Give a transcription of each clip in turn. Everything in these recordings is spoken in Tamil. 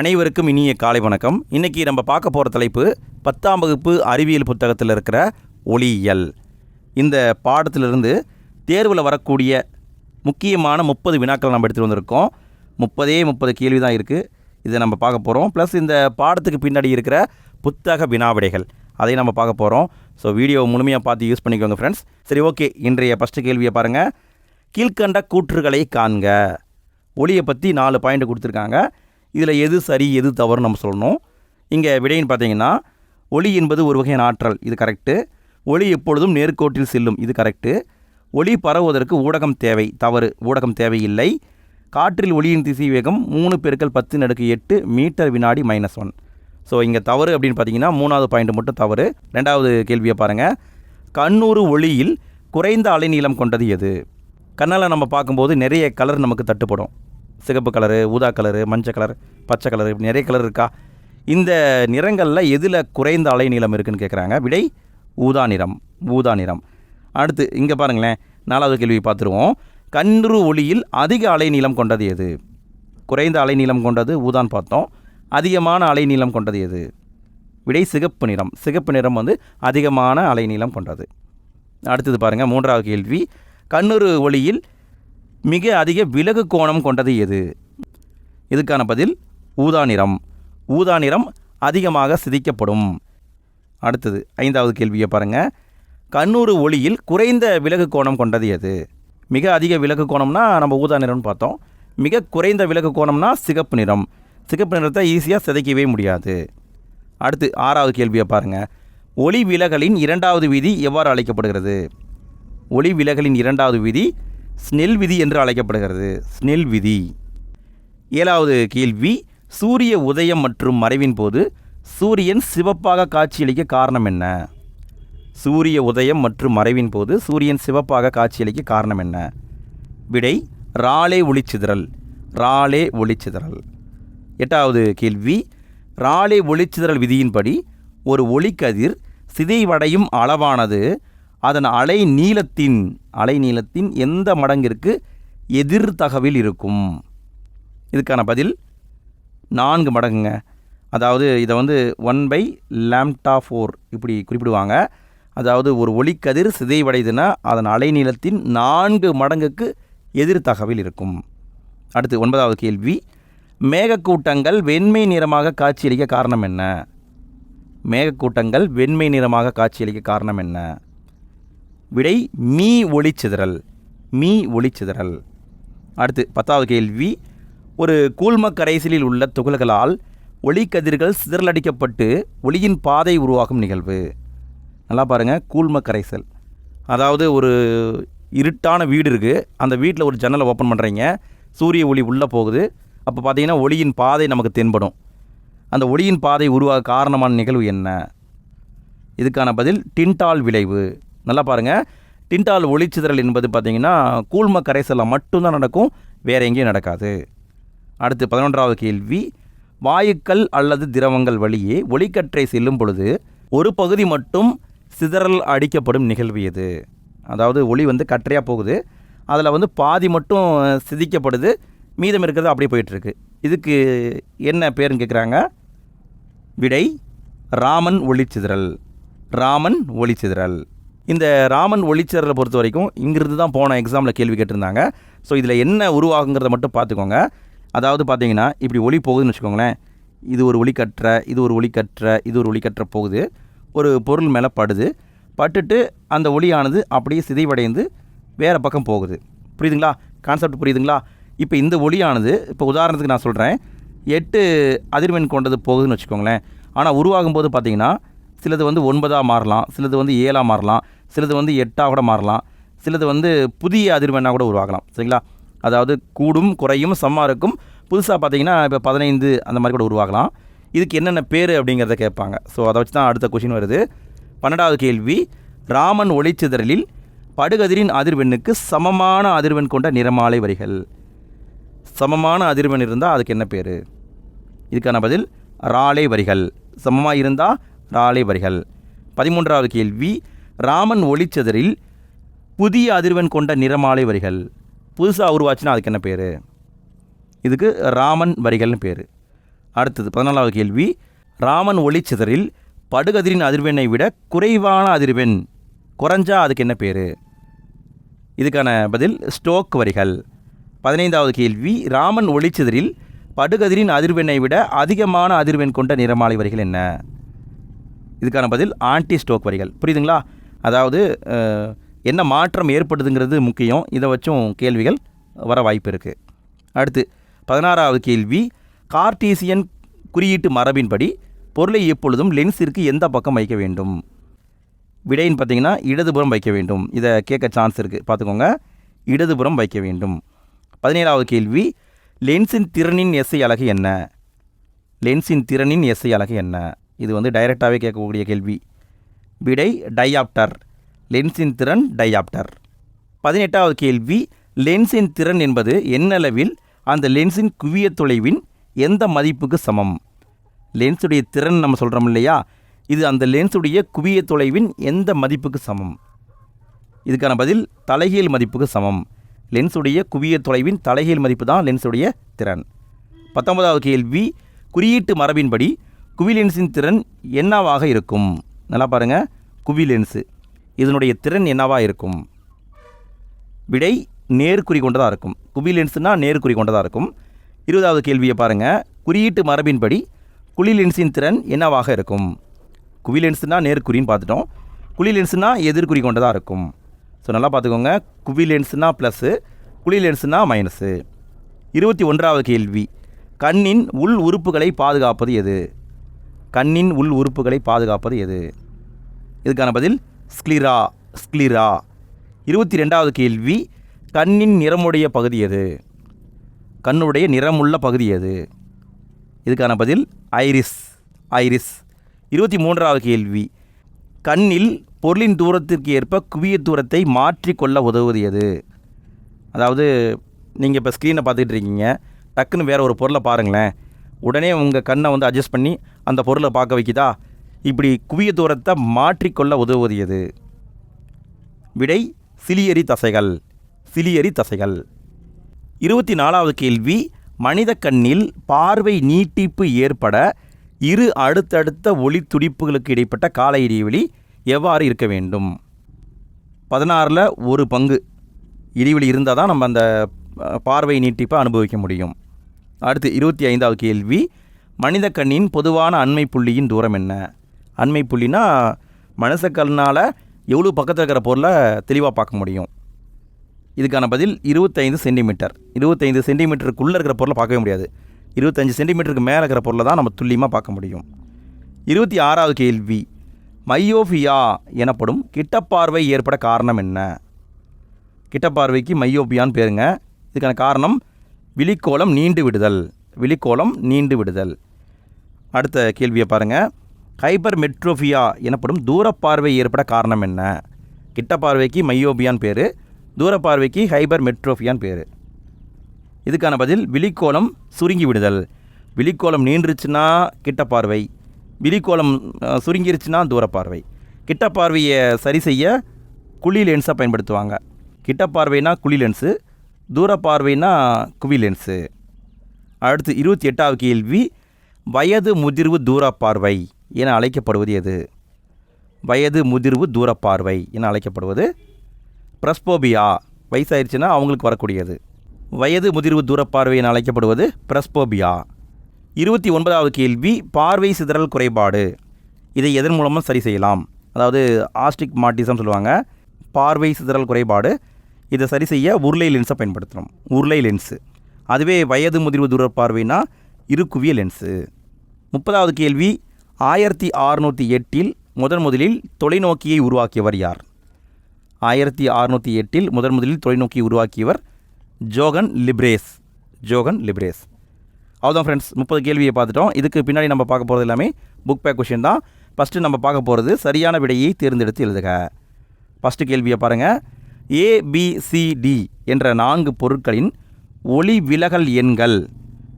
அனைவருக்கும் இனிய காலை வணக்கம். இன்றைக்கி நம்ம பார்க்க போகிற தலைப்பு பத்தாம் வகுப்பு அறிவியல் புத்தகத்தில் இருக்கிற ஒளியியல். இந்த பாடத்திலிருந்து தேர்வில் வரக்கூடிய முக்கியமான முப்பது வினாக்கள் நம்ம எடுத்துகிட்டு வந்திருக்கோம். முப்பதே முப்பது கேள்வி தான் இருக்குது இதை நம்ம பார்க்க போகிறோம் ப்ளஸ் இந்த பாடத்துக்கு பின்னாடி இருக்கிற புத்தக வினாவிடைகள். அதையும் நம்ம பார்க்க போகிறோம் ஸோ வீடியோ முழுமையாக பார்த்து யூஸ் பண்ணிக்கோங்க ஃப்ரெண்ட்ஸ் சரி ஓகே இன்றைய ஃபஸ்ட்டு கேள்வியை பாருங்கள் கீழ்கண்ட கூற்றுகளை காண்க. ஒளியை பற்றி நாலு பாயிண்ட் கொடுத்துருக்காங்க. இதில் எது சரி எது தவறுன்னு நம்ம சொல்லணும். இங்கே விடைன்னு பார்த்தீங்கன்னா ஒளி என்பது ஒரு வகையான ஆற்றல் இது கரெக்டு ஒளி எப்பொழுதும் நேர்கோட்டில் செல்லும் இது கரெக்டு ஒளி பரவுவதற்கு ஊடகம் தேவை தவறு ஊடகம் தேவையில்லை. காற்றில் ஒளியின் திசை வேகம் மூணு பெருக்கள் பத்து நடுக்கு எட்டு மீட்டர் வினாடி மைனஸ் ஒன் ஸோ இங்கே தவறு அப்படின்னு பார்த்தீங்கன்னா மூணாவது பாயிண்ட் மட்டும் தவறு. ரெண்டாவது கேள்வியை பாருங்கள் கண்ணூறு ஒளியில் குறைந்த அலைநீளம் கொண்டது எது? கண்ணால் நம்ம பார்க்கும்போது நிறைய கலர் நமக்கு தட்டுப்படும். சிகப்பு கலரு ஊதா கலரு மஞ்சள் கலர் பச்சை கலர் இப்படி நிறைய கலர் இருக்கா? இந்த நிறங்களில் எதில் குறைந்த அலைநீளம் இருக்குன்னு கேட்குறாங்க விடை ஊதா நிறம் ஊதா நிறம். அடுத்து இங்கே பாருங்களேன் நாலாவது கேள்வி பார்த்துருவோம். கன்று ஒளியில் அதிக அலைநீளம் கொண்டது எது? குறைந்த அலைநீளம் கொண்டது ஊதான் பார்த்தோம். அதிகமான அலைநீளம் கொண்டது எது? விடை சிகப்பு நிறம். சிகப்பு நிறம் வந்து அதிகமான அலைநீளம் கொண்டது. அடுத்தது பாருங்கள் மூன்றாவது கேள்வி. கண்ணுறு ஒளியில் மிக அதிக விலகு கோணம் கொண்டது எது? இதுக்கான பதில் ஊதா நிறம். ஊதா நிறம் அதிகமாக சிதைக்கப்படும். அடுத்தது ஐந்தாவது கேள்வியை பாருங்கள் கண்ணூறு ஒளியில் குறைந்த விலகு கோணம் கொண்டது எது? மிக அதிக விலகு கோணம்னா நம்ம ஊதா நிறம்னு பார்த்தோம். மிக குறைந்த விலகு கோணம்னா சிகப்பு நிறம். சிகப்பு நிறத்தை ஈஸியாக சிதைக்கவே முடியாது. அடுத்து ஆறாவது கேள்வியை பாருங்கள் ஒளி விலகலின் இரண்டாவது விதி எவ்வாறு அழைக்கப்படுகிறது? ஒளி விலகலின் இரண்டாவது விதி ஸ்னெல் விதி என்று அழைக்கப்படுகிறது. ஸ்னெல் விதி. ஏழாவது கேள்வி சூரிய உதயம் மற்றும் மறைவின் போது சூரியன் சிவப்பாக காட்சியளிக்க காரணம் என்ன? சூரிய உதயம் மற்றும் மறைவின் போது சூரியன் சிவப்பாக காட்சியளிக்க காரணம் என்ன? விடை ராலே ஒளிச்சிதறல். ராலே ஒளிச்சிதறல். எட்டாவது கேள்வி ராலே ஒளிச்சிதறல் விதியின்படி ஒரு ஒளிக்கதிர் சிதைவடையும் அளவானது அதன் அலை நீளத்தின் அலை நீளத்தின் எந்த மடங்கிற்கு எதிர் தகவில் இருக்கும்? இதுக்கான பதில் நான்கு மடங்குங்க. அதாவது இதை வந்து ஒன் பை லேம்டா ஃபோர் இப்படி குறிப்பிடுவாங்க. அதாவது ஒரு ஒளிக்கதிர் சிதைவடைதுன்னா அதன் அலைநீளத்தின் நான்கு மடங்குக்கு எதிர் தகவில் இருக்கும். அடுத்து ஒன்பதாவது கேள்வி. மேகக்கூட்டங்கள் வெண்மை நிறமாக காட்சியளிக்க காரணம் என்ன? மேகக்கூட்டங்கள் வெண்மை நிறமாக காட்சியளிக்க காரணம் என்ன? விடை மீ ஒளிச்சிதறல் மீ ஒளிச்சிதறல் அடுத்து பத்தாவது கேள்வி. ஒரு கூழ்ம கரைசலில் உள்ள துகள்களால் ஒளிக்கதிர்கள் சிதறலடிக்கப்பட்டு ஒளியின் பாதை உருவாகும் நிகழ்வு. நல்லா பாருங்கள் கூழ்ம கரைசல். அதாவது ஒரு இருட்டான வீடு இருக்குது அந்த வீட்டில் ஒரு ஜன்னலை ஓப்பன் பண்ணுறீங்க சூரிய ஒளி உள்ளே போகுது. அப்போ பார்த்தீங்கன்னா ஒளியின் பாதை நமக்கு தென்படும். அந்த ஒளியின் பாதை உருவாக காரணமான நிகழ்வு என்ன? இதுக்கான பதில் டின்டால் விளைவு. நல்லா பாருங்கள் டின்டால் ஒளிச்சிதறல் என்பது பார்த்திங்கன்னா கூழ்ம கரைசலில் மட்டும்தான் நடக்கும் வேறு எங்கேயும் நடக்காது. அடுத்து பதினொன்றாவது கேள்வி. வாயுக்கள் அல்லது திரவங்கள் வழியே ஒளிக்கற்றை செல்லும் பொழுது ஒரு பகுதி மட்டும் சிதறல் அடிக்கப்படும் நிகழ்வு எது? அதாவது ஒளி வந்து கற்றையாக போகுது அதில் வந்து பாதி மட்டும் சிதிக்கப்படுது மீதம் இருக்கிறது அப்படியே போயிட்டுருக்கு. இதுக்கு என்ன பேருன்னு கேட்குறாங்க விடை ராமன் ஒளிச்சிதறல் ராமன் ஒளிச்சிதறல் இந்த ராமன் ஒளிச்சேரலை பொறுத்த வரைக்கும் இங்கிருந்து தான் போன எக்ஸாமில் கேள்வி கேட்டிருந்தாங்க. ஸோ இதில் என்ன உருவாகுங்கிறத மட்டும் பார்த்துக்கோங்க. அதாவது பார்த்தீங்கன்னா இப்படி ஒளி போகுதுன்னு வச்சுக்கோங்களேன். இது ஒரு ஒளிக்கற்ற இது ஒரு ஒளிக்கற்ற இது ஒரு ஒளிக்கற்ற போகுது. ஒரு பொருள் மேலே படுது. பட்டுட்டு அந்த ஒளியானது அப்படியே சிதைவடைந்து வேறு பக்கம் போகுது. புரியுதுங்களா? கான்செப்ட் புரியுதுங்களா? இப்போ இந்த ஒளியானது இப்போ உதாரணத்துக்கு நான் சொல்கிறேன் எட்டு அதிர்வெண் கொண்டது போகுதுன்னு வச்சுக்கோங்களேன். ஆனால் உருவாகும் போது பார்த்தீங்கன்னா சிலது வந்து ஒன்பதாக மாறலாம் சிலது வந்து ஏழாக மாறலாம் சிலது வந்து எட்டாக கூட மாறலாம் சிலது வந்து புதிய அதிர்வெண்ணாக கூட உருவாகலாம் சரிங்களா? அதாவது கூடும் குறையும் சம்மா இருக்கும். புதுசாக பார்த்தீங்கன்னா இப்போ பதினைந்து அந்த மாதிரி கூட உருவாகலாம் இதுக்கு என்னென்ன பேர் அப்படிங்கிறத கேட்பாங்க. ஸோ அதை வச்சு தான் அடுத்த கொஷின் வருது. பன்னெண்டாவது கேள்வி ராமன் ஒளிச்சிதறலில் படுகதிரின் அதிர்வெண்ணுக்கு சமமான அதிர்வெண் கொண்ட நிறமாலை வரிகள். சமமான அதிர்வெண் இருந்தால் அதுக்கு என்ன பேர்? இதுக்கான பதில் ராலை வரிகள். சமமாக இருந்தால் ராலை வரிகள் பதிமூன்றாவது கேள்வி ராமன் ஒளிச்சதரில் புதிய அதிர்வெண் கொண்ட நிறமாலை வரிகள் புதுசாக உருவாச்சுன்னா அதுக்கு என்ன பேர்? இதுக்கு ராமன் வரிகள்னு பேர். அடுத்தது பதினாலாவது கேள்வி ராமன் ஒளிச்சிதறில் படுகதிரின் அதிர்வெண்ணை விட குறைவான அதிர்வெண் குறைஞ்சா அதுக்கு என்ன பேர்? இதுக்கான பதில் ஸ்டோக் வரிகள். பதினைந்தாவது கேள்வி ராமன் ஒளிச்சிதறில் படுகதிரின் அதிர்வெண்ணை விட அதிகமான அதிர்வெண் கொண்ட நிறமாலை வரிகள் என்ன? இதுக்கான பதில் ஆன்டி ஸ்டோக் வரிகள். புரியுதுங்களா? அதாவது என்ன மாற்றம் ஏற்படுதுங்கிறது முக்கியம். இதை வச்சும் கேள்விகள் வர வாய்ப்பு இருக்குது அடுத்து பதினாறாவது கேள்வி கார்டீசியன் குறியீட்டு மரபின்படி பொருளை எப்பொழுதும் லென்ஸிற்கு எந்த பக்கம் வைக்க வேண்டும்? விடைன்னு பார்த்தீங்கன்னா இடதுபுறம் வைக்க வேண்டும். இதை கேட்க சான்ஸ் இருக்குது பார்த்துக்கோங்க. இடதுபுறம் வைக்க வேண்டும். பதினேழாவது கேள்வி லென்ஸின் திறனின் எஸ்ஐ அலகு என்ன? லென்ஸின் திறனின் எஸ்ஐ அலகு என்ன? இது வந்து டைரெக்டாகவே கேட்கக்கூடிய கேள்வி. விடை டையாப்டர் லென்ஸின் திறன் டையாப்டர் பதினெட்டாவது கேள்வி லென்ஸின் திறன் என்பது என்னளவில் அந்த லென்ஸின் குவிய தொலைவின் எந்த மதிப்புக்கு சமம்? லென்ஸுடைய திறன் நம்ம சொல்கிறோம் இல்லையா? இது அந்த லென்ஸுடைய குவிய தொலைவின் எந்த மதிப்புக்கு சமம்? இதுக்கான பதில் தலைகீழ் மதிப்புக்கு சமம். லென்ஸுடைய குவிய தொலைவின் தலைகீழ் மதிப்பு தான் லென்ஸுடைய திறன். பத்தொன்பதாவது கேள்வி குறியீட்டு மரபின்படி குவிலென்ஸின் திறன் என்னவாக இருக்கும்? நல்லா பாருங்கள் குவிலென்ஸு இதனுடைய திறன் என்னவாக இருக்கும்? விடை நேர்குறி கொண்டதாக இருக்கும். குவிலென்ஸ்னால் நேர்குறி கொண்டதாக இருக்கும். இருபதாவது கேள்வியை பாருங்கள் குறியீட்டு மரபின்படி குழி லென்ஸின் திறன் என்னவாக இருக்கும்? குவிலென்ஸுனால் நேர்குறின்னு பார்த்துட்டோம். குழி எதிர்குறி கொண்டதாக இருக்கும். ஸோ நல்லா பார்த்துக்கோங்க. குவிலென்ஸுனால் ப்ளஸ்ஸு குழி மைனஸு இருபத்தி ஒன்றாவது கேள்வி. கண்ணின் உள் உறுப்புகளை பாதுகாப்பது எது? கண்ணின் உள் உறுப்புகளை பாதுகாப்பது எது? இதுக்கான பதில் ஸ்க்ளிரா ஸ்க்ளிரா இருபத்தி ரெண்டாவது கேள்வி கண்ணின் நிறமுடைய பகுதி எது? கண்ணுடைய நிறமுள்ள பகுதி எது? இதுக்கான பதில் ஐரிஸ் ஐரிஸ். இருபத்தி மூன்றாவது கேள்வி கண்ணில் பொருளின் தூரத்திற்கு ஏற்ப குவிய தூரத்தை மாற்றிக்கொள்ள உதவுவது எது? அதாவது நீங்கள் இப்போ ஸ்க்ரீனை பார்த்துக்கிட்டு இருக்கீங்க டக்குன்னு வேறு ஒரு பொருளை பாருங்களேன். உடனே உங்கள் கண்ணை வந்து அட்ஜஸ்ட் பண்ணி அந்த பொருளை பார்க்க வைக்குதா? இப்படி குவிய தூரத்தை மாற்றிக்கொள்ள உதவுவது எது விடை சிலியரி தசைகள். சிலியரி தசைகள். இருபத்தி நாலாவது கேள்வி மனித கண்ணில் பார்வை நீட்டிப்பு ஏற்பட இரு அடுத்தடுத்த ஒளி துடிப்புகளுக்கு இடைப்பட்ட கால இடைவெளி எவ்வாறு இருக்க வேண்டும்? பதினாறில் ஒரு பங்கு இடைவெளி இருந்தால் தான் நம்ம அந்த பார்வை நீட்டிப்பை அனுபவிக்க முடியும். அடுத்து இருபத்தி ஐந்தாவது கேள்வி. மனித கண்ணின் பொதுவான அண்மை புள்ளியின் தூரம் என்ன? அண்மை புள்ளினா மனுஷ கண்ணால் எவ்வளோ பக்கத்தில் இருக்கிற பொருளை தெளிவாக பார்க்க முடியும். இதுக்கான பதில் இருபத்தைந்து சென்டிமீட்டர். இருபத்தைந்து சென்டிமீட்டருக்குள்ளே இருக்கிற பொருளை பார்க்கவே முடியாது. இருபத்தஞ்சி சென்டிமீட்டருக்கு மேலே இருக்கிற பொருளை தான் நம்ம துல்லியமாக பார்க்க முடியும். இருபத்தி ஆறாவது கேள்வி. மையோபியா எனப்படும் கிட்டப்பார்வை ஏற்பட காரணம் என்ன? கிட்டப்பார்வைக்கு மையோபியான்னு பேருங்க. இதுக்கான காரணம் விழிக்கோளம் நீண்டு விடுதல். விழிக்கோளம் நீண்டு விடுதல். அடுத்த கேள்வியை பாருங்கள் ஹைபர் மெட்ரோஃபியா எனப்படும் தூரப்பார்வை ஏற்பட காரணம் என்ன? கிட்ட பார்வைக்கு மையோபியான் பேர் தூரப்பார்வைக்கு ஹைபர் மெட்ரோஃபியான் பேர். இதுக்கான பதில் விழிக்கோளம் சுருங்கி விடுதல். விழிக்கோளம் நீண்டுருச்சுன்னா கிட்ட பார்வை. விழிக்கோளம் சுருங்கிருச்சுன்னா தூரப்பார்வை கிட்ட பார்வையை சரி செய்ய குழி லென்ஸை பயன்படுத்துவாங்க. கிட்ட பார்வைனா குழி லென்ஸு தூரப்பார்வைனா குவி லென்ஸு. அடுத்து இருபத்தி எட்டாவது கேள்வி வயது முதிர்வு தூரப்பார்வை என அழைக்கப்படுவது எது? வயது முதிர்வு தூரப்பார்வை என அழைக்கப்படுவது பிரஸ்போபியா. வயசாயிருச்சுன்னா அவங்களுக்கு வரக்கூடியது. வயது முதிர்வு தூரப்பார்வை என அழைக்கப்படுவது பிரஸ்போபியா. இருபத்தி ஒன்பதாவது கேள்வி பார்வை சிதறல் குறைபாடு. இதை எதன் மூலமாக சரி செய்யலாம். அதாவது ஆஸ்டிக் மாட்டிசம் சொல்லுவாங்க. பார்வை சிதறல் குறைபாடு. இதை சரி செய்ய உருளை லென்ஸை பயன்படுத்தணும். உருளை லென்ஸு அதுவே வயது முதிர்வு தூரப்பார்வைனா இருக்குவிய லென்ஸு முப்பதாவது கேள்வி ஆயிரத்தி அறுநூற்றி எட்டில் முதன் முதலில் தொலைநோக்கியை உருவாக்கியவர் யார்? ஆயிரத்தி அறுநூற்றி எட்டில் முதன் முதலில் தொலைநோக்கி உருவாக்கியவர் ஜோகன் லிப்ரேஸ். ஜோகன் லிப்ரேஸ். அவ்வளோதான் ஃப்ரெண்ட்ஸ் முப்பது கேள்வியை பார்த்துட்டோம். இதுக்கு பின்னாடி நம்ம பார்க்க போகிறது எல்லாமே புக் பேக் கொஷின் தான். ஃபஸ்ட்டு நம்ம பார்க்க போகிறது சரியான விடையை தேர்ந்தெடுத்து எழுதுக. ஃபஸ்ட்டு கேள்வியை பாருங்கள் ஏபிசிடி என்ற நான்கு பொருட்களின் ஒளி விலகல் எண்கள்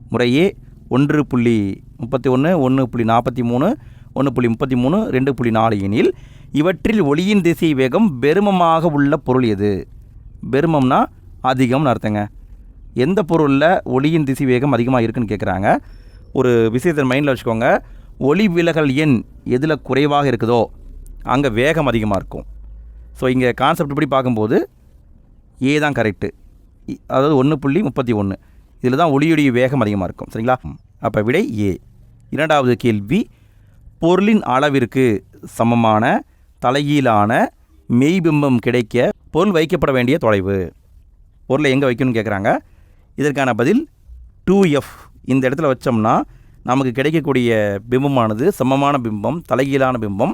முறையே ஒன்று புள்ளி முப்பத்தி ஒன்று ஒன்று புள்ளி நாற்பத்தி மூணு ஒன்று புள்ளி முப்பத்தி மூணு ரெண்டு புள்ளி நாலு எனில் இவற்றில் ஒளியின் திசை வேகம் பெருமமாக உள்ள பொருள் எது? பெருமம்னா அதிகம்னு அர்த்தங்க. எந்த பொருளில் ஒளியின் திசை வேகம் அதிகமாக இருக்குன்னு கேட்குறாங்க ஒரு விஷயத்தை மைண்டில் வச்சுக்கோங்க. ஒளி விலகல் எண் எதில் குறைவாக இருக்குதோ அங்கே வேகம் அதிகமாக இருக்கும். ஸோ இங்கே கான்செப்ட் படி பார்க்கும்போது ஏ தான் கரெக்டு அதாவது ஒன்று புள்ளி முப்பத்தி ஒன்று இதில் தான் ஒளியுடைய வேகம் அதிகமாக இருக்கும். சரிங்களா? அப்போ விடை ஏ இரண்டாவது கேள்வி பொருளின் அளவிற்கு சமமான தலைகீழான மெய்பிம்பம் கிடைக்க பொருள் வைக்கப்பட வேண்டிய தொலைவு. பொருளை எங்கே வைக்கணும்னு கேட்குறாங்க. இதற்கான பதில் டூ எஃப் இந்த இடத்துல வச்சோம்னா நமக்கு கிடைக்கக்கூடிய பிம்பமானது சமமான பிம்பம் தலைகீழான பிம்பம்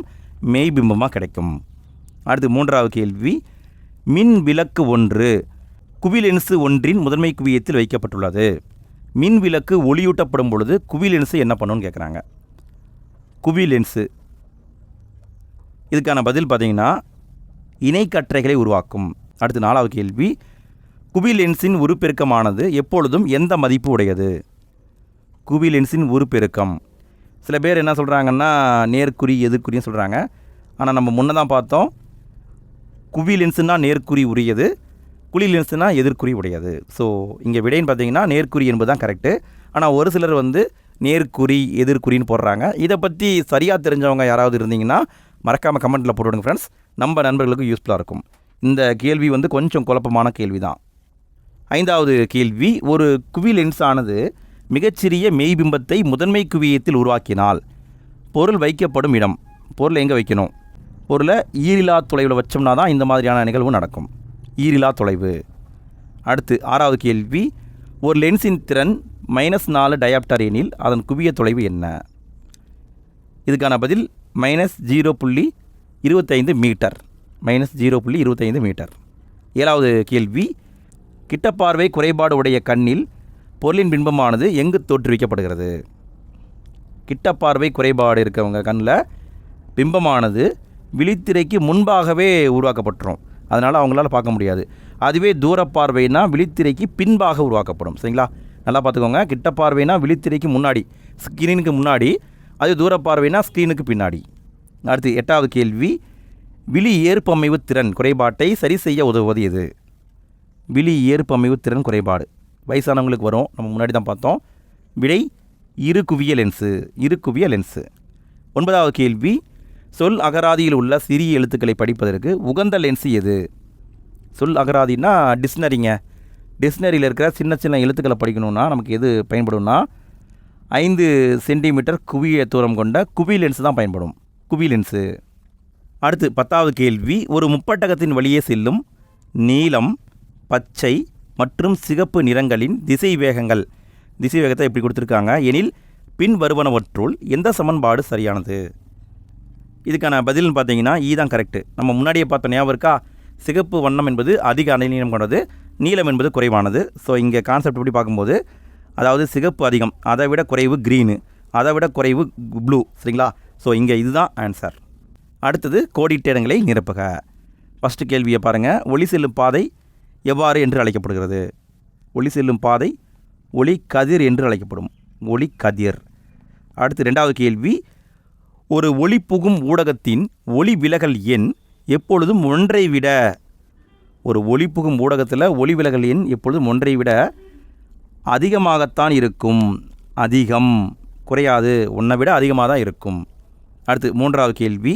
மெய் பிம்பமாக கிடைக்கும். அடுத்து மூன்றாவது கேள்வி. மின் விளக்கு ஒன்று குவிலென்சு ஒன்றின் முதன்மை குவியத்தில் வைக்கப்பட்டுள்ளது. மின் விளக்கு ஒளியூட்டப்படும் பொழுது குவிலென்சு என்ன பண்ணுன்னு கேட்குறாங்க குவிலென்ஸு இதுக்கான பதில் பார்த்தீங்கன்னா இணைக்கற்றைகளை உருவாக்கும். அடுத்து நாலாவது கேள்வி. குவிலென்ஸின் உருப்பெருக்கமானது எப்பொழுதும் எந்த மதிப்பு உடையது? குவிலென்ஸின் உருப்பெருக்கம். சில பேர் என்ன சொல்கிறாங்கன்னா நேர்குறி எதிர்க்குறின்னு சொல்கிறாங்க ஆனால் நம்ம முன்னே தான் பார்த்தோம் குவி லென்ஸுனா நேர்குறி உரியது குழி லென்ஸுனா எதிர்குறி உடையது. ஸோ இங்கே விடைன்னு பார்த்தீங்கன்னா நேர்குறி என்பது தான் கரெக்டு ஆனால் ஒரு சிலர் வந்து நேர்குறி எதிர்குறின்னு போடுறாங்க. இதை பற்றி சரியாக தெரிஞ்சவங்க யாராவது இருந்தீங்கன்னா மறக்காமல் கமெண்ட்டில் போட்டுவிடுங்க ஃப்ரெண்ட்ஸ் நம்ம நண்பர்களுக்கு யூஸ்ஃபுல்லாக இருக்கும். இந்த கேள்வி வந்து கொஞ்சம் குழப்பமான கேள்வி தான் ஐந்தாவது கேள்வி ஒரு குவி லென்ஸ் ஆனது மிகச்சிறிய மெய்பிம்பத்தை முதன்மை குவியத்தில் உருவாக்கினால் பொருள் வைக்கப்படும் இடம். பொருளை எங்கே வைக்கணும்? பொருளை ஈரிலா தொலைவில் வச்சோம்னா தான் இந்த மாதிரியான நிகழ்வு நடக்கும். ஈரிலா தொலைவு. அடுத்து ஆறாவது கேள்வி ஒரு லென்ஸின் திறன் மைனஸ் நாலு டயாப்டர் எனில் அதன் குவிய தொலைவு என்ன? இதுக்கான பதில் மைனஸ் ஜீரோ புள்ளி இருபத்தைந்து மீட்டர். மைனஸ் ஜீரோ புள்ளி இருபத்தைந்து மீட்டர். ஏழாவது கேள்வி கிட்டப்பார்வை குறைபாடு உடைய கண்ணில் பொருளின் பிம்பமானது எங்கு தோற்றுவிக்கப்படுகிறது? கிட்டப்பார்வை குறைபாடு இருக்கவங்க கண்ணில் பிம்பமானது விழித்திரைக்கு முன்பாகவே உருவாக்கப்பட்டுரும். அதனால் அவங்களால பார்க்க முடியாது. அதுவே தூரப்பார்வைனா விழித்திரைக்கு பின்பாக உருவாக்கப்படும். சரிங்களா? நல்லா பார்த்துக்கோங்க. கிட்ட பார்வைனா விழித்திரைக்கு முன்னாடி ஸ்க்ரீனுக்கு முன்னாடி அது தூரப்பார்வைனா ஸ்க்ரீனுக்கு பின்னாடி. அடுத்து எட்டாவது கேள்வி. விழி ஏற்பமைவு திறன் குறைபாட்டை சரி செய்ய உதவுவது எது? விழி ஏற்பமைவு திறன் குறைபாடு. வயசானவங்களுக்கு வரும். நம்ம முன்னாடி தான் பார்த்தோம். விடை இரு குவிய லென்ஸு இரு குவிய லென்ஸு ஒன்பதாவது கேள்வி. சொல் அகராதியில் உள்ள சிறிய எழுத்துக்களை படிப்பதற்கு உகந்த லென்ஸ் எது? சொல் அகராதின்னா டிக்ஷனரிங்க டிக்ஷனரியில் இருக்கிற சின்ன சின்ன எழுத்துக்களை படிக்கணும்னா நமக்கு எது பயன்படும்னா ஐந்து சென்டிமீட்டர் குவிய தூரம் கொண்ட குவி லென்ஸ் தான் பயன்படும். குவி லென்ஸு அடுத்து பத்தாவது கேள்வி. ஒரு முப்பட்டகத்தின் வழியே செல்லும் நீலம் பச்சை மற்றும் சிகப்பு நிறங்களின் திசை வேகங்கள் திசை வேகத்தை எப்படி கொடுத்துருக்காங்க? எனில் பின் வருவனவற்றுள் எந்த சமன்பாடு சரியானது? இதுக்கான பதில்னு பார்த்தீங்கன்னா ஈ தான் கரெக்டு நம்ம முன்னாடியே பார்த்த ஞாபகம் இருக்கா? சிகப்பு வண்ணம் என்பது அதிக அலைநீளம் கொண்டது நீளம் என்பது குறைவானது. ஸோ இங்கே கான்செப்ட் எப்படி பார்க்கும்போது அதாவது சிகப்பு அதிகம் அதை விட குறைவு க்ரீனு அதை விட குறைவு ப்ளூ சரிங்களா? ஸோ இங்கே இதுதான் ஆன்சர் அடுத்தது கோடிட்ட இடங்களை நிரப்புக. ஃபஸ்ட்டு கேள்வியை பாருங்கள் ஒளி செல்லும் பாதை எவ்வாறு என்று அழைக்கப்படுகிறது? ஒளி செல்லும் பாதை ஒளி கதிர் என்று அழைக்கப்படும். ஒளி கதிர். அடுத்து ரெண்டாவது கேள்வி ஒரு ஒளி புகும் ஊடகத்தின் ஒளி விலகல் எண் எப்பொழுதும் ஒன்றை விட ஒரு ஒளி புகும் ஊடகத்தில் ஒளி விலகல் எண் எப்பொழுதும் ஒன்றை விட அதிகமாகத்தான் இருக்கும். அதிகம் குறையாது ஒன்றை விட அதிகமாக தான் இருக்கும். அடுத்து மூன்றாவது கேள்வி.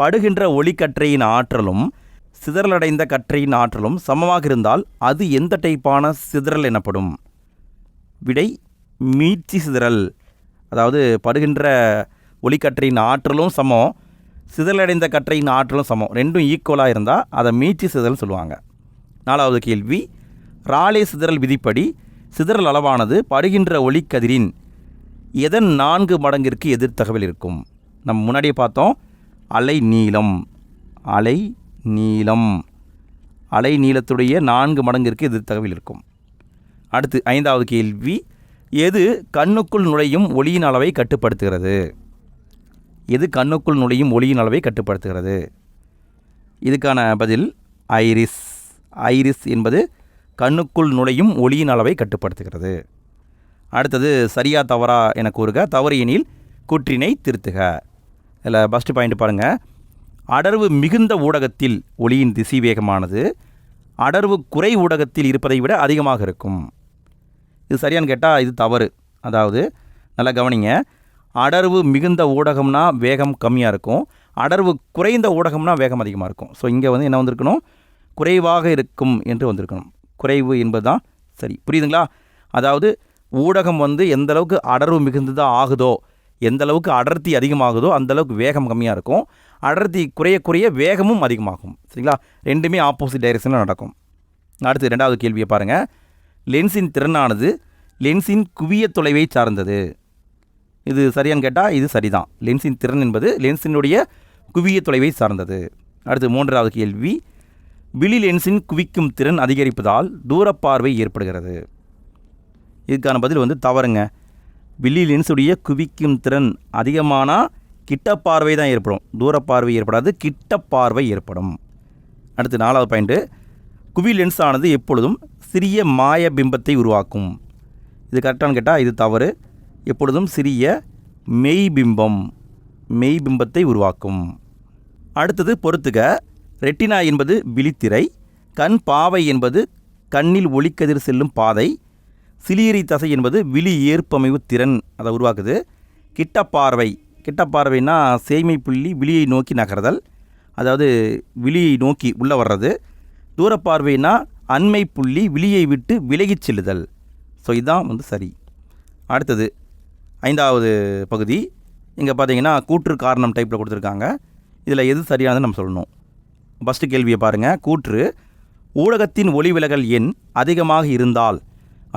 படுகின்ற ஒளிக்கற்றையின் ஆற்றலும் சிதறலடைந்த கற்றையின் ஆற்றலும் சமமாக இருந்தால் அது எந்த டைப்பான சிதறல் எனப்படும்? விடை மீட்சி சிதறல். அதாவது படுகின்ற ஒளிக்கற்றையின் ஆற்றலும் சமம். சிதறலடைந்த கற்றையின் ஆற்றலும் சமம். ரெண்டும் ஈக்குவலாக இருந்தால் அதை மீட்சி சிதறல் சொல்லுவாங்க. நாலாவது கேள்வி ராலே சிதறல் விதிப்படி சிதறல் அளவானது படுகின்ற ஒளிக்கதிரின் எதன் நான்கு மடங்கிற்கு எதிர்த்தகவல் இருக்கும்? நம்ம முன்னாடியே பார்த்தோம் அலை நீளம். அலை நீளம். அலை நீளத்துடைய நான்கு மடங்கிற்கு எதிர்த்தகவல் இருக்கும். அடுத்து ஐந்தாவது கேள்வி எது கண்ணுக்குள் நுழையும் ஒளியின் அளவை கட்டுப்படுத்துகிறது? எது கண்ணுக்குள் நுழையும் ஒளியின் அளவை கட்டுப்படுத்துகிறது? இதுக்கான பதில் ஐரிஸ். ஐரிஸ் என்பது கண்ணுக்குள் நுழையும் ஒளியின் அளவை கட்டுப்படுத்துகிறது. அடுத்தது சரியா தவறா என கூறுக. தவறு எனில் கூற்றினை திருத்துக. இதில் ஃபஸ்ட்டு பாயிண்ட் பாருங்கள் அடர்வு மிகுந்த ஊடகத்தில் ஒளியின் திசைவேகமானது அடர்வு குறை ஊடகத்தில் இருப்பதை விட அதிகமாக இருக்கும். இது சரியான்னு கேட்டால் இது தவறு. அதாவது நல்லா கவனிங்க. அடர்வு மிகுந்த ஊடகம்னா வேகம் கம்மியாக இருக்கும். அடர்வு குறைந்த ஊடகம்னா வேகம் அதிகமாக இருக்கும். ஸோ இங்கே வந்து என்ன வந்திருக்கணும்? குறைவாக இருக்கும் என்று வந்திருக்கணும். குறைவு என்பது தான் சரி. புரியுதுங்களா? அதாவது ஊடகம் வந்து எந்த அளவுக்கு அடர்வு மிகுந்ததாக ஆகுதோ எந்த அளவுக்கு அடர்த்தி அதிகமாகுதோ அந்த அளவுக்கு வேகம் கம்மியாக இருக்கும். அடர்த்தி குறைய குறைய வேகமும் அதிகமாகும். சரிங்களா? ரெண்டுமே ஆப்போசிட் டைரக்ஷனில் நடக்கும். அடுத்து ரெண்டாவது கேள்வியை பாருங்கள் லென்ஸின் திறனானது லென்ஸின் குவிய தொலைவை சார்ந்தது. இது சரியான்னு கேட்டால் இது சரிதான். லென்ஸின் திறன் என்பது லென்ஸினுடைய குவிய தொலைவை சார்ந்தது. அடுத்து மூன்றாவது கேள்வி. விழி லென்ஸின் குவிக்கும் திறன் அதிகரிப்பதால் தூரப்பார்வை ஏற்படுகிறது. இதுக்கான பதில் வந்து தவறுங்க. விழி லென்ஸுடைய குவிக்கும் திறன் அதிகமானால் கிட்ட பார்வை தான் ஏற்படும். தூரப்பார்வை ஏற்படாது கிட்ட பார்வை ஏற்படும். அடுத்து நாலாவது பாயிண்ட்டு குவி லென்ஸ் ஆனது எப்பொழுதும் சிறிய மாய பிம்பத்தை உருவாக்கும். இது கரெக்டானு கேட்டால் இது தவறு. எப்பொழுதும் சிறிய மெய் பிம்பம் உருவாக்கும். அடுத்தது பொறுத்துக. ரெட்டினா என்பது விழித்திரை கண் பாவை என்பது கண்ணில் ஒளிக்கதிர் செல்லும் பாதை சிலியரி தசை என்பது விழி ஏற்பமைவு திறன் அதை உருவாக்குது. கிட்டப்பார்வை கிட்டப்பார்வைனா சேமை புள்ளி விழியை நோக்கி நகர்தல் அதாவது விழியை நோக்கி உள்ளே வர்றது. தூரப்பார்வைனா அண்மை புள்ளி விழியை விட்டு விலகிச் செல்லுதல். ஸோ இதுதான் வந்து சரி. அடுத்தது ஐந்தாவது பகுதி. இங்கே பார்த்தீங்கன்னா கூற்று காரணம் டைப்பில் கொடுத்துருக்காங்க. இதில் எது சரியானது நம்ம சொல்லணும். ஃபஸ்ட்டு கேள்வியை பாருங்கள் கூற்று ஊடகத்தின் ஒளி விலகல் எண் அதிகமாக இருந்தால்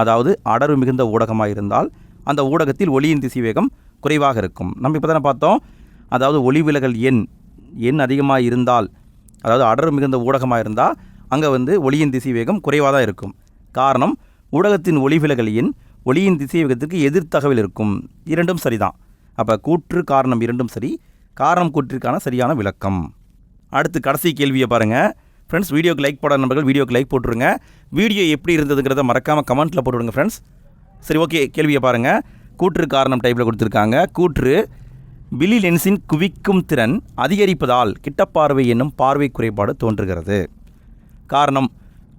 அதாவது அடர்வு மிகுந்த ஊடகமாக இருந்தால் அந்த ஊடகத்தில் ஒளியின் திசைவேகம் குறைவாக இருக்கும். நம்ம இப்போ தானே பார்த்தோம். அதாவது ஒளி விலகல் எண் எண் அதிகமாக இருந்தால் அதாவது அடர்வு மிகுந்த ஊடகமாக இருந்தால் அங்கே வந்து ஒளியின் திசைவேகம் குறைவாக தான் இருக்கும். காரணம் ஊடகத்தின் ஒளி விலகல் எண் ஒளியின் திசைவேகத்துக்கு எதிர்த்தகவில் இருக்கும். இரண்டும் சரிதான். அப்போ கூற்று காரணம் இரண்டும் சரி. காரணம் கூற்றிற்கான சரியான விளக்கம். அடுத்து கடைசி கேள்வியை பாருங்கள் ஃப்ரெண்ட்ஸ் வீடியோக்கு லைக் போட நண்பர்கள் வீடியோக்கு லைக் போட்டுருங்க. வீடியோ எப்படி இருந்ததுங்கிறத மறக்காமல் கமெண்ட்டில் போட்டுவிடுங்க ஃப்ரெண்ட்ஸ் சரி ஓகே கேள்வியை பாருங்கள் கூற்று காரணம் டைப்பில் கொடுத்துருக்காங்க. கூற்று பிலி லென்ஸின் குவிக்கும் திறன் அதிகரிப்பதால் கிட்டப்பார்வை என்னும் பார்வை குறைபாடு தோன்றுகிறது. காரணம்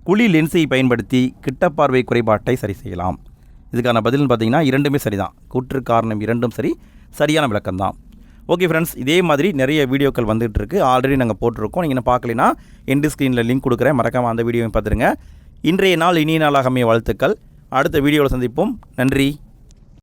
குழி லென்ஸை பயன்படுத்தி கிட்டப்பார்வை குறைபாட்டை சரி செய்யலாம். இதுக்கான பதில்னு பார்த்தீங்கன்னா இரண்டுமே சரிதான். கூற்று காரணம் இரண்டும் சரி சரியான விளக்கம்தான். ஓகே ஃப்ரெண்ட்ஸ் இதே மாதிரி நிறைய வீடியோக்கள் வந்துகிட்டு இருக்குது ஆல்ரெடி நாங்கள் போட்டிருக்கோம். நீங்கள் பார்க்கலைன்னா எண்டு ஸ்க்ரீனில் லிங்க் கொடுக்குறேன். மறக்காமல் அந்த வீடியோவையும் பார்த்துருங்க. இன்றைய நாள் இனிய நாளாக அமைய வாழ்த்துக்கள். அடுத்த வீடியோவில் சந்திப்போம். நன்றி.